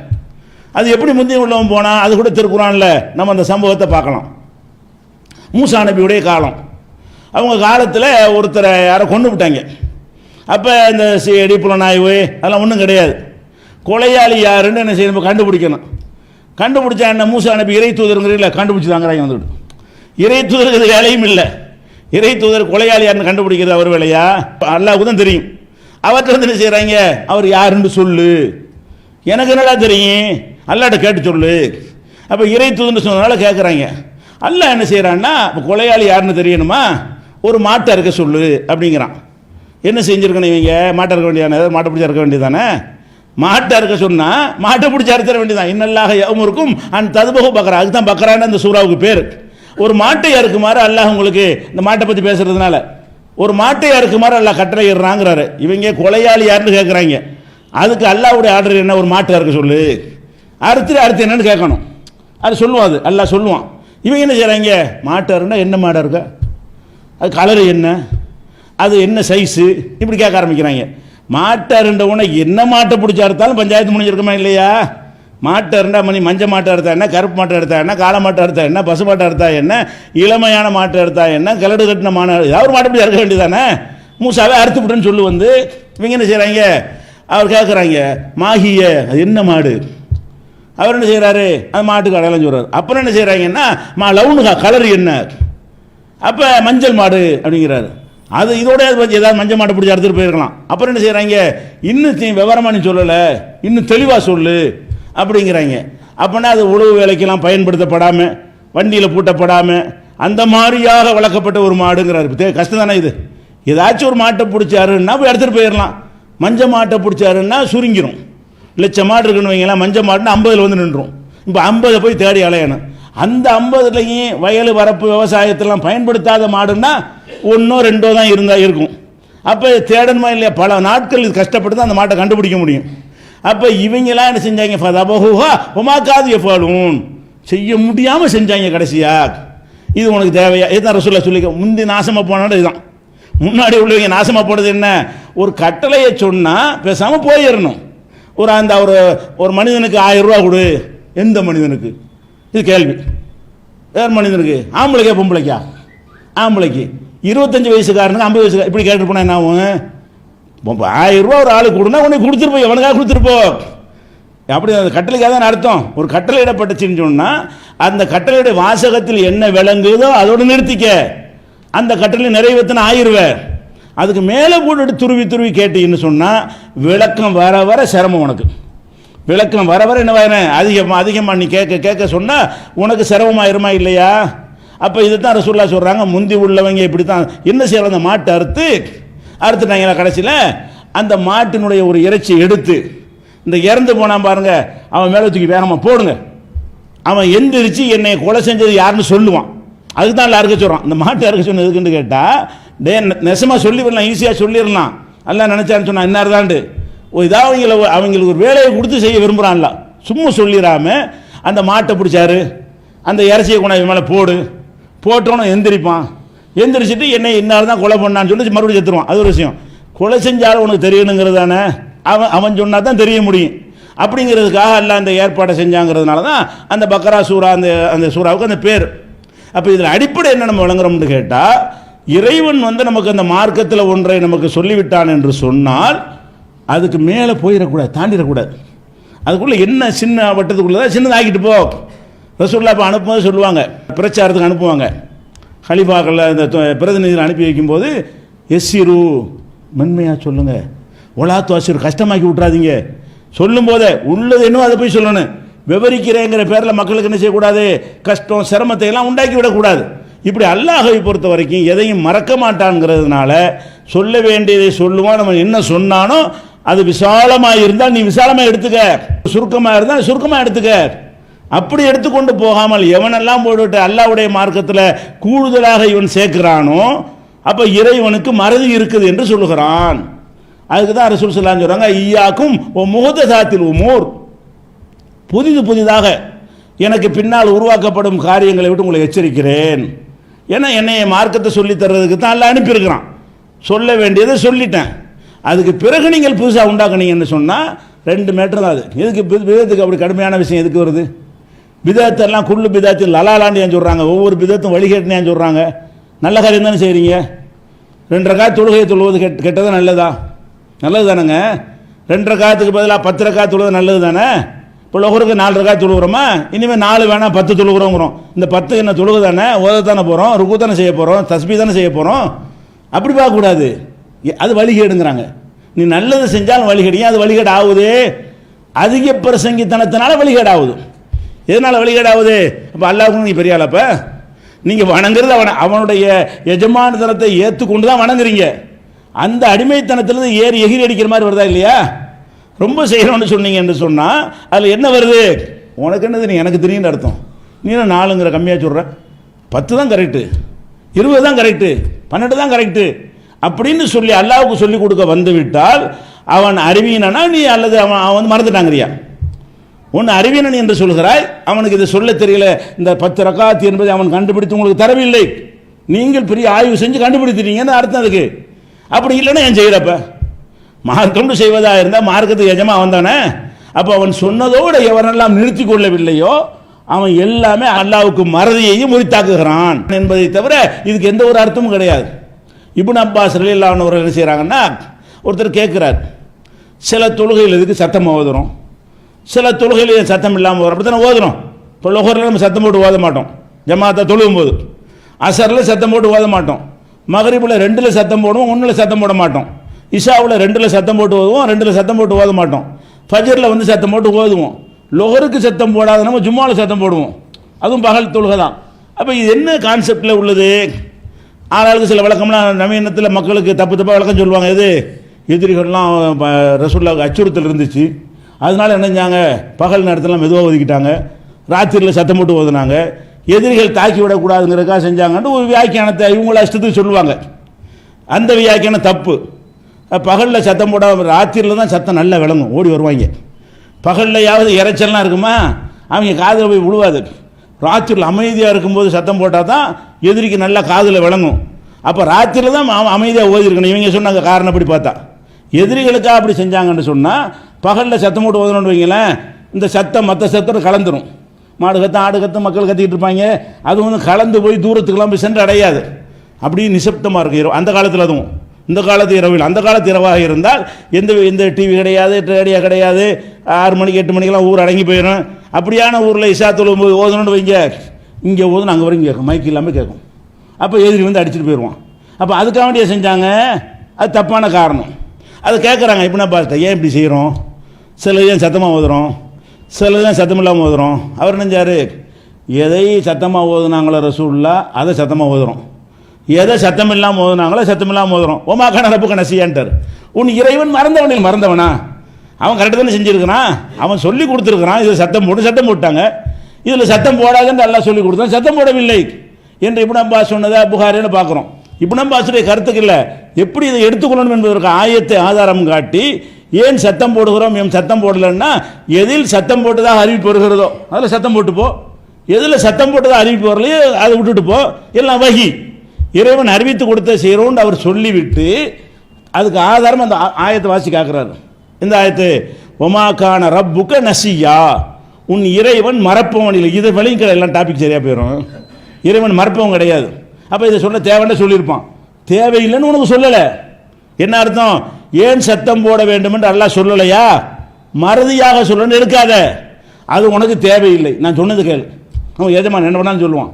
அது எப்படி முந்தி உள்ளவன் போனால் அது கூட திருக்குறான்ல. நம்ம அந்த சம்பவத்தை பார்க்கலாம். மூசா நபியுடைய காலம். அவங்க காலத்தில் ஒருத்தரை யாரை கொண்டு விட்டாங்க. அப்போ இந்த சிடி புலனாய்வு அதெல்லாம் ஒன்றும் கிடையாது. கொலையாளி யாருன்னு என்ன செய்யணும்? கண்டுபிடிக்கணும். கண்டுபிடிச்சா என்ன? மூசா அனுப்பி இறை தூதருங்கிறீங்கள கண்டுபிடிச்சி தாங்கிறாங்க வந்துவிட்டு இறை தூதருக்கு வேலையும் இல்லை. இறை தூதர் கொலையாளியார்னு கண்டுபிடிக்கிறது அவர் வேலையா? அல்லாவுக்கு தான் தெரியும். அவர்கிட்ட வந்து என்ன செய்கிறாங்க அவர் யாருன்னு சொல்லு. எனக்கு என்னடா தெரியும்? அல்லாட்ட கேட்டு சொல்லு. அப்போ இறை தூதுன்னு சொன்னதுனால கேட்குறாங்க அல்லா என்ன செய்கிறான்னா இப்போ கொலையாளி யாருன்னு தெரியணுமா? ஒரு மாட்டை இருக்க சொல்லு அப்படிங்கிறான். என்ன செஞ்சுருக்கணும் இவங்க? மாட்டை இருக்க வேண்டியதானே? ஏதாவது மாட்டை பிடிச்சா இருக்க வேண்டியதானே? மாட்டை இருக்க சொன்னால் மாட்டை பிடிச்சி அறுத்தர வேண்டியதான் இன்னல்லாக யவமுருக்கும் அண்ட் ததுபகு பக்ரா. அதுக்கு தான் அந்த சூறாவுக்கு பேர். ஒரு மாட்டை அறுக்குமாறு அல்லாஹ் உங்களுக்கு இந்த மாட்டை பற்றி பேசுறதுனால ஒரு மாட்டை அறுக்குமாறு அல்லாஹ் கட்டளை இடுறாங்கிறாரு. இவங்க கொலையாளி யாருன்னு கேட்குறாங்க அதுக்கு அல்லாஹ்வுடைய ஆர்டர் என்ன? ஒரு மாட்டை அறுக்க சொல்லு. அறுத்து அறுத்து என்னன்னு கேட்கணும் அது சொல்லுவான் அது. அல்லாஹ் சொல்லுவான். இவங்க என்ன செய்கிறாங்க மாட்டு அறுன்னா என்ன மாடாக இருக்கா அது கலரு என்ன? அது என்ன சைஸு இப்படி கேட்க ஆரம்பிக்கிறாங்க. மாட்டை அருண்ட உடனே என்ன மாட்டை பிடிச்சி எடுத்தாலும் பஞ்சாயத்து முடிஞ்சிருக்குமா இல்லையா? மாட்டை அருண்டா மணி மஞ்சள் மாட்டை எடுத்தா என்ன கருப்பு மாட்டை எடுத்தா என்ன காளை மாட்டை எடுத்தா என்ன பசு மாட்டை எடுத்தா என்ன இளமையான மாட்டை எடுத்தா என்ன கிளடு கட்டின மான ஏதாவது ஒரு மாட்டை பிடிச்சி அறுக்க வேண்டியதானே மூசாவே அறுத்து விட்டுன்னு சொல்லு வந்து. இவங்க என்ன செய்கிறாங்க அவர் கேட்குறாங்க மாகிய அது என்ன மாடு? அவர் என்ன செய்கிறாரு அது மாட்டுக்கு அடையாளம் சொல்கிறார் அப்புறம் என்ன செய்கிறாங்கன்னா மா லவுனுகா கலர் என்ன? அப்போ மஞ்சள் மாடு அப்படிங்கிறாரு. அது இதோட ஏதாவது மஞ்சள் மாட்டை பிடிச்சி எடுத்துகிட்டு போயிருக்கலாம். அப்புறம் என்ன செய்கிறாங்க இன்னும் நீ விவரமா நீ சொல்லலை. இன்னும் தெளிவாக சொல்லு. அப்படிங்கிறாங்க. அப்போனா அது உழவு வேலைக்கெல்லாம் பயன்படுத்தப்படாமல் வண்டியில் பூட்டப்படாமல் அந்த மாதிரியாக வளர்க்கப்பட்ட ஒரு மாடுங்கிறார். இப்ப கஷ்டம் தானே இது. ஏதாச்சும் ஒரு மாட்டை பிடிச்சாருன்னா போய் எடுத்துகிட்டு போயிடலாம் மஞ்சள் மாட்டை பிடிச்சாருன்னா சுருங்கிடும் லட்சம் மாடு இருக்குன்னு வைங்களேன் மஞ்சள் மாடுனா ஐம்பதில் வந்து நின்றுடும் இப்போ ஐம்பதை போய் தேடி அலையணும். அந்த ஐம்பதுலையும் வயல் வரப்பு விவசாயத்தெல்லாம் பயன்படுத்தாத மாடுன்னா ஒன்றோ ரெண்டோ தான் இருந்தால் இருக்கும். அப்போ தேடணுமா இல்லையா? பல நாட்கள் இது கஷ்டப்பட்டு தான் அந்த மாட்டை கண்டுபிடிக்க முடியும். அப்போ இவங்கெல்லாம் என்ன செஞ்சாங்க? ஃபதபஹுஹா உமாக்காது எஃபாலும். செய்ய முடியாமல் செஞ்சாங்க கடைசியாக இது உனக்கு தேவையா? இதுதான் ரசூல்லா சொல்லிக்க முந்தி நாசமாக போனாலும் இதுதான். முன்னாடி உள்ளவங்க நாசமாக போனது என்ன? ஒரு கட்டளையை சொன்னால் பேசாமல் போயிடணும். ஒரு அந்த ஒரு ஒரு மனிதனுக்கு ஆயிரம் ரூபா கொடு. எந்த மனிதனுக்கு? இது கேள்வி. வேறு மனிதனுக்கு ஆம்பளைக்கா பொம்பளைக்கா? ஆம்பளைக்கு. இருபத்தஞ்சு வயசுக்காரனுக்கு ஐம்பது வயசு இப்படி கேட்டுருப்போனா என்ன ஆகும்? இப்போ ஆயிரம் ரூபா ஒரு ஆளுக்கு கொடுனா உனக்கு கொடுத்துருப்போம் எவனுக்காக கொடுத்துட்டு அப்படி அந்த கட்டளைக்காக தான் அர்த்தம். ஒரு கட்டளையிடப்பட்டுச்சுன்னு சொன்னால் அந்த கட்டளையுடைய வாசகத்தில் என்ன விளங்குதோ அதோடு நிறுத்திக்க. அந்த கட்டளை நிறைவேற்றின ஆயிடுவேன் அதுக்கு மேலே போட்டுட்டு துருவி துருவி கேட்டீங்கன்னு சொன்னால் விளக்கம் வர வர சிரமம் உனக்கு. விளக்கம் வர வர என்ன வேணும் அதிகமாக அதிகமாக நீ கேட்க கேட்க சொன்னால் உனக்கு சிரமமாயிருமா இல்லையா? அப்போ இது தான் ரசூல்லா சொல்கிறாங்க முந்தி உள்ளவங்க இப்படி தான் என்ன செய்யலாம் அந்த மாட்டை அறுத்து அறுத்துட்டாங்களா கடைசியில்? அந்த மாட்டினுடைய ஒரு இறைச்சி எடுத்து இந்த இறந்து போனான் பாருங்க அவன் மேலே தூக்கி வேகமாக போடுங்க. அவன் எந்திரிச்சு என்னை கொலை செஞ்சது யாருன்னு சொல்லுவான். அதுக்கு தான் அறுக்க சொல்கிறான் இந்த மாட்டை அறுக்க சொன்னது எதுக்குன்னு கேட்டால் டே நெசமாக சொல்லிவிடலாம் ஈஸியாக சொல்லிடலாம். எல்லாம் நினச்சான்னு சொன்னான் இன்னார் தாண்டு இதாக அவங்கள அவங்களுக்கு ஒரு வேலையை கொடுத்து செய்ய விரும்புகிறான்ல சும்மா சொல்லிடாம அந்த மாட்டை பிடிச்சாரு. அந்த இறச்சியை கொண்டாந்து மேலே போடு. போட்டோன்னு எந்திரிப்பான். எந்திரிச்சிட்டு என்னை இன்னார் தான் கொலை பண்ணான்னு சொல்லி மறுபடியும் செத்துருவான். அது ஒரு விஷயம். கொலை செஞ்சாலும் உனக்கு தெரியணுங்கிறது தானே? அவன் அவன் சொன்னால் தான் தெரிய முடியும். அப்படிங்கிறதுக்காக எல்லாம் அந்த ஏற்பாடை செஞ்சாங்கிறதுனால தான் அந்த பக்கரா சூரா அந்த அந்த சூறாவுக்கு அந்த பேர். அப்போ இதில் அடிப்படை என்ன நம்ம விளங்குறோம்னு கேட்டால் இறைவன் வந்து நமக்கு அந்த மார்க்கத்தில் ஒன்றை நமக்கு சொல்லிவிட்டான் என்று சொன்னால் அதுக்கு மேலே போயிடக்கூடாது தாண்டிடக்கூடாது. அதுக்குள்ளே என்ன சின்ன வட்டத்துக்குள்ளே தான் போ. ரசூல்லா இப்போ அனுப்பும்போது சொல்லுவாங்க பிரச்சாரத்துக்கு அனுப்புவாங்க. ஹலிஃபாக்களில் இந்த பிரதிநிதிகள் அனுப்பி வைக்கும்போது எஸ்ஸிரு மென்மையாக சொல்லுங்கள் ஒலாத்து அசிர் கஷ்டமாக்கி விட்றாதீங்க சொல்லும் போதே உள்ளது என்னவோ அதை போய் சொல்லணும். விவரிக்கிறேங்கிற பேரில் மக்களுக்கு என்ன செய்யக்கூடாது? கஷ்டம் சிரமத்தை எல்லாம் உண்டாக்கி விடக்கூடாது. இப்படி அல்லாஹை பொறுத்த வரைக்கும் எதையும் மறக்க மாட்டான்ங்கிறதுனால சொல்ல வேண்டியதை சொல்லுவான். நம்ம என்ன சொன்னானோ அது விசாலமாக இருந்தால் நீ விசாலமாக எடுத்துக்க. சுருக்கமாக இருந்தால் சுருக்கமாக எடுத்துக்க. அப்படி எடுத்துக்கொண்டு போகாமல் எவனெல்லாம் போட்டுட்டு அல்லாவுடைய மார்க்கத்தில் கூடுதலாக இவன் சேர்க்கிறானோ அப்போ இறைவனுக்கு மறதி இருக்குது என்று சொல்லுகிறான். அதுக்கு தான் ரசூல் சொல்லான்னு சொல்கிறாங்க ஈயாக்கும் ஓ முகதசாத்தில் உமோர். புதிது புதிதாக எனக்கு பின்னால் உருவாக்கப்படும் காரியங்களை விட்டு உங்களை எச்சரிக்கிறேன். ஏன்னா என்னைய மார்க்கத்தை சொல்லி தர்றதுக்கு தான் எல்லாம் அனுப்பியிருக்கிறான். சொல்ல வேண்டியதை சொல்லிட்டேன். அதுக்கு பிறகு நீங்கள் புதுசாக உண்டாக்குனீங்கன்னு சொன்னால் ரெண்டு மீட்டர் தான் அது. எதுக்கு விதத்துக்கு அப்படி கடுமையான விஷயம் எதுக்கு வருது? விதத்தெல்லாம் குள்ளு பிதாத்தில் லலாலான்னு சொல்கிறாங்க ஒவ்வொரு விதத்தும் வழிகேட்டுன்னு சொல்கிறாங்க நல்ல காரியம் தானே செய்கிறீங்க ரெண்டரை காய் தொழுகையை தொழுவது கெட் கெட்டதா நல்லதா? நல்லது தானேங்க. ரெண்டரை காயத்துக்கு பதிலாக பத்து ரக்காய் தொழுவது நல்லது தானே? இப்போ லொகருக்கு நாலு ரக்காய் தொழுகிறோமா இனிமேல் நாலு வேணால் பத்து தொழுகிறோங்கிறோம் இந்த பத்து என்ன தொழுகு தானே? ஓத தானே போகிறோம் ருக்கு தானே செய்ய போகிறோம் தஸ்பி தானே செய்ய போகிறோம் அப்படி பார்க்கக்கூடாது அது வழிகேடுங்கிறாங்க. நீ நல்லது செஞ்சாலும் வழிகேடியும் அது வழிகேடு ஆகுது அதிக பிரசங்கித்தனத்தினால வழிகேடு ஆகுது எதனால் வழிகேடு ஆகுது அப்போ அல்லாவுக்கும் நீ பெரிய ஆளப்ப நீங்கள் வணங்குறது அவன் அவனுடைய எஜமானத்தனத்தை ஏற்றுக்கொண்டு தான் வணங்குறீங்க. அந்த அடிமைத்தனத்திலிருந்து ஏறி எகிரி அடிக்கிற மாதிரி வருதா இல்லையா? ரொம்ப செய்கிறோன்னு சொன்னீங்க என்று சொன்னால் அதில் என்ன வருது? உனக்கு என்னது? நீ எனக்கு தெரியும்னு அர்த்தம். நீ என்ன நாலுங்கிற கம்மியாக சொல்கிற பத்து தான் கரெக்டு இருபது தான் கரெக்டு பன்னெண்டு தான் கரெக்டு அப்படின்னு சொல்லி அல்லாவுக்கு சொல்லி கொடுக்க வந்து விட்டால் அவன் அறிவீனனா நீ அல்லது அவன் அவன் வந்து மறந்துட்டாங்கறியா? ஒன்று அறிவீனன் என்று சொல்கிறாய் அவனுக்கு இதை சொல்ல தெரியல இந்த பத்து ரக்காத் என்பதை அவன் கண்டுபிடித்து உங்களுக்கு தரவில்லை. நீங்கள் பெரிய ஆய்வு செஞ்சு கண்டுபிடித்திட்டீங்கன்னு அர்த்தம் அதுக்கு? அப்படி இல்லைன்னா ஏன் செய்கிறப்ப மார்க்கம்னு செய்வதாக இருந்தால் மார்க்கத்துக்கு எஜமா வந்தானே? அப்போ அவன் சொன்னதோடு எவரெல்லாம் நிறுத்தி கொள்ளவில்லையோ அவன் எல்லாமே அல்லாவுக்கு மறதியையும் முறித்தாக்குகிறான் என்பதை தவிர இதுக்கு எந்த ஒரு அர்த்தமும் கிடையாது. இபுன் அப்பாஸ் ரலியல்லாஹு என்ன செய்கிறாங்கன்னா ஒருத்தர் கேட்குறார் சில தொழுகையில் இதுக்கு சத்தம் ஓதுறோம் சில தொழுகையில் ஏன் சத்தம் இல்லாமல் வரும் அப்படி தானே ஓதுறோம். இப்போ லொஹரில் நம்ம சத்தம் போட்டு ஓத மாட்டோம். ஜமாத்தை தொழுகும் போது. அசரில் சத்தம் போட்டு ஓத மாட்டோம். மகரிபில் ரெண்டில் சத்தம் போடுவோம் ஒன்றில் சத்தம் போட மாட்டோம். இஷாவில் ரெண்டில் சத்தம் போட்டு ஓதுவோம் ரெண்டில் சத்தம் போட்டு ஓத மாட்டோம். ஃபஜரில் வந்து சத்தம் போட்டு ஓதுவோம். லொஹருக்கு சத்தம் போடாத நம்ம ஜும்மாவில் சத்தம் போடுவோம். அதுவும் பகல் தொழுகை தான் அப்போ இது என்ன கான்செப்டில் உள்ளது? ஆளாளுக்கு சில விளக்கம்லாம் நவீனத்தில் மக்களுக்கு தப்பு தப்பாக விளக்கம் சொல்லுவாங்க. எது? எதிரிகள்லாம் ப- அச்சுறுத்தல் இருந்துச்சு. அதனால என்ன செஞ்சாங்க? பகல் நேரத்தில் மெதுவாக ஒதுக்கிட்டாங்க. ராத்திரியில் சத்தம் போட்டு ஓதுனாங்க எதிரிகள் தாக்கி விடக்கூடாதுங்கிறக்காக செஞ்சாங்கன்னு ஒரு வியாக்கியானத்தை இவங்கள இஷ்டத்துக்கு சொல்லுவாங்க. அந்த வியாக்கியானம் தப்பு. பகலில் சத்தம் போடாம ராத்திரியில் தான் சத்தம் நல்லா விளங்கும். ஓடி வருவாங்க. பகல்லையாவது இறைச்சல்லாம் இருக்குமா? அவங்க காதில் போய் விழுவாது. ராத்திரியில் அமைதியாக இருக்கும்போது சத்தம் போட்டால் தான் எதிரிக்கு நல்லா காதில் விளங்கும். அப்போ ராத்திரியில் தான் அமைதியாக ஓதி இருக்கணும் இவங்க சொன்னாங்க காரணம் அப்படி பார்த்தா? எதிரிகளுக்காக அப்படி செஞ்சாங்கன்னு சொன்னால் பகலில் சத்தம் போட்டு ஓதணும்னு வைங்களேன் இந்த சத்தம் மற்ற சத்தம் கலந்துரும். மாடு கத்தம் ஆடு கத்தம் மக்கள் கத்திக்கிட்டு இருப்பாங்க. அது வந்து கலந்து போய் தூரத்துக்கெல்லாம் போய் சென்று அடையாது. அப்படியே நிசப்தமாக இருக்கும் இரவு. அந்த காலத்தில் அதுவும். இந்த காலத்து இரவில். அந்த காலத்து இரவாக இருந்தால் எந்த எந்த டிவி கிடையாது ரேடியோ கிடையாது. ஆறு மணிக்கு எட்டு மணிக்கெல்லாம் ஊர் அடங்கி போயிடும் அப்படியான ஊரில் இஷா தொழும் ஓதணும்னு வைங்க. இங்கே ஓதுன்னு அங்கே வரைக்கும் கேட்கும் மைக் இல்லாமல் கேட்கும் அப்போ எதிரி வந்து அடிச்சுட்டு போயிடுவான். அப்போ அதுக்காக வேண்டிய செஞ்சாங்க? அது தப்பான காரணம். அதை கேட்குறாங்க எப்படின்னா பார்த்தா ஏன் இப்படி செய்கிறோம் சில ஏன் சத்தமாக ஓதுறோம்? சில தான் சத்தம் இல்லாமல் ஓதுறோம்? அவர் நினைஞ்சார் எதை சத்தமாக ஓதுனாங்களோ ரசூல்லா அதை சத்தமாக ஓதுறோம். எதை சத்தம் இல்லாமல் ஓதுனாங்களோ சத்தம் இல்லாமல் ஓதுறோம். ஓமா கண கணசியான்ட்டார் உன் இறைவன் மறந்தவனில் மறந்தவனா? அவன் கரெக்டாக தானே செஞ்சுருக்கிறான். அவன் சொல்லி கொடுத்துருக்கிறான். இதை சத்தம் போட்டு சத்தம் போட்டாங்க. இதில் சத்தம் போடாதுன்னு எல்லாம் சொல்லி கொடுத்தோம் சத்தம் போடவில்லை என்று இப்னு அப்பாஸ் சொன்னதை புகாரின்னு பார்க்குறோம். இப்னு அப்பாஸுடைய கருத்துக்கு இல்லை. எப்படி இதை எடுத்துக்கொள்ளணும் என்பதற்கு ஆயத்தை ஆதாரம் காட்டி ஏன் சத்தம் போடுகிறோம் எம் சத்தம் போடலைன்னா எதில் சத்தம் போட்டதாக அறிவிப்பு வருகிறதோ அதில் சத்தம் போட்டுப்போ எதில் சத்தம் போட்டதாக அறிவிப்பு வரலையோ அதை விட்டுட்டு போ. எல்லாம் வகி. இறைவன் அறிவித்து கொடுத்த செய்கிறோன்னு அவர் சொல்லிவிட்டு அதுக்கு ஆதாரம் அந்த ஆ- ஆயத்தை வாசி காக்கிறார். இந்த ஆயத்து ஒமாக்கான ரப்புக்க நசியா? உன் இறைவன் மறப்பவன் இல்லை இதை வழிங்க எல்லாம் டாபிக் சரியாக போயிடும் இறைவன் மறப்பவன் கிடையாது. அப்போ இதை சொல்ல தேவைன்னு சொல்லியிருப்பான். தேவையில்லைன்னு உனக்கு சொல்லலை. என்ன அர்த்தம்? ஏன் சத்தம் போட வேண்டும் என்று அல்லாஹ் சொல்லலையா? மறதியாக சொல்லணும்னு எடுக்காத. அது உனக்கு தேவையில்லை. நான் சொன்னது கேள். அவன் எஜமான் என்ன சொல்லுவான்.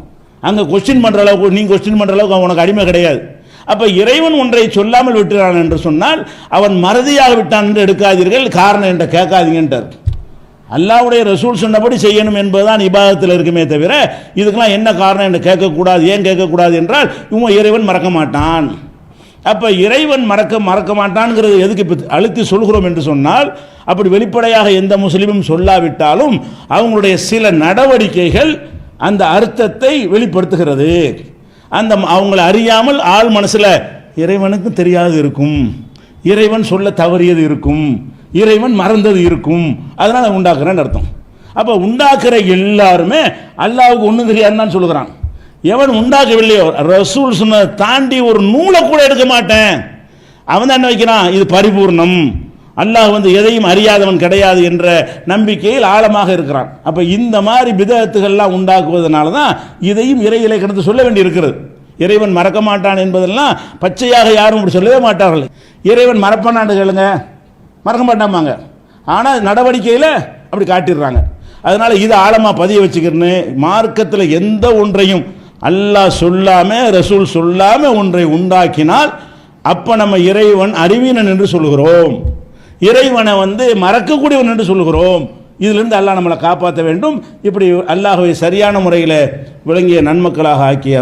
அங்கே கொஸ்டின் பண்ணுற அளவுக்கு நீ கொஸ்டின் பண்ணுற அளவுக்கு அவன் உனக்கு அடிமை கிடையாது. அப்போ இறைவன் ஒன்றை சொல்லாமல் விட்டுறான் என்று சொன்னால் அவன் மறதியாக விட்டான் என்று எடுக்காதீர்கள். காரணம் என்று கேட்காதீங்கன்றார். அல்லாவுடைய ரசூல் சொன்னபடி செய்யணும் என்பதுதான் இபாதத்தில் இருக்குமே தவிர இதுக்கெல்லாம் என்ன காரணம் என்று கேட்கக்கூடாது ஏன் கேட்கக்கூடாது என்றால் இவன் இறைவன் மறக்க மாட்டான். அப்போ இறைவன் மறக்க மறக்க மாட்டான்ங்கிறது எதுக்கு இப்போ அழுத்தி சொல்கிறோம் என்று சொன்னால் அப்படி வெளிப்படையாக எந்த முஸ்லீமும் சொல்லாவிட்டாலும் அவங்களுடைய சில நடவடிக்கைகள் அந்த அர்த்தத்தை வெளிப்படுத்துகிறது. அந்த அவங்களை அறியாமல் ஆள் மனசில் இறைவனுக்கும் தெரியாது இருக்கும். இறைவன் சொல்ல தவறியது இருக்கும். இறைவன் மறந்தது இருக்கும். அதனால் உண்டாக்குறேன்னு அர்த்தம். அப்போ உண்டாக்குற எல்லாருமே அல்லாவுக்கு ஒன்றும் தெரியாதுன்னு சொல்லுகிறான். எவன் உண்டாக்கவில்லையோ ரசூல் சொன்னதை தாண்டி ஒரு நூலை கூட எடுக்க மாட்டேன். அவன் தான் என்ன வைக்கிறான்? இது பரிபூர்ணம். அல்லாஹ் வந்து எதையும் அறியாதவன் கிடையாது என்ற நம்பிக்கையில் ஆழமாக இருக்கிறான். அப்போ இந்த மாதிரி விதத்துகள்லாம் உண்டாக்குவதனால தான் இதையும் இறை இலக்கணத்தை சொல்ல வேண்டி இருக்கிறது இறைவன் மறக்க மாட்டான் என்பதெல்லாம் பச்சையாக யாரும் சொல்லவே மாட்டார்கள். இறைவன் மறப்பானான்னு கேளுங்க. மறக்க மாட்டாமாங்க ஆனால் நடவடிக்கையில் அப்படி காட்டிடுறாங்க. அதனால் இது ஆழமாக பதிய வச்சுக்கிறேன்னு மார்க்கத்தில் எந்த ஒன்றையும் அல்லாஹ் சொல்லாமல் ரசூல் சொல்லாமல் ஒன்றை உண்டாக்கினால் அப்போ நம்ம இறைவன் அறிவீனன் என்று சொல்லுகிறோம். இறைவனை வந்து மறக்கக்கூடியவன் என்று சொல்லுகிறோம். இதிலிருந்து அல்லாஹ் நம்மளை காப்பாற்ற வேண்டும். இப்படி அல்லாஹுவை சரியான முறையில் விளங்கிய நன்மக்களாக ஆக்கிய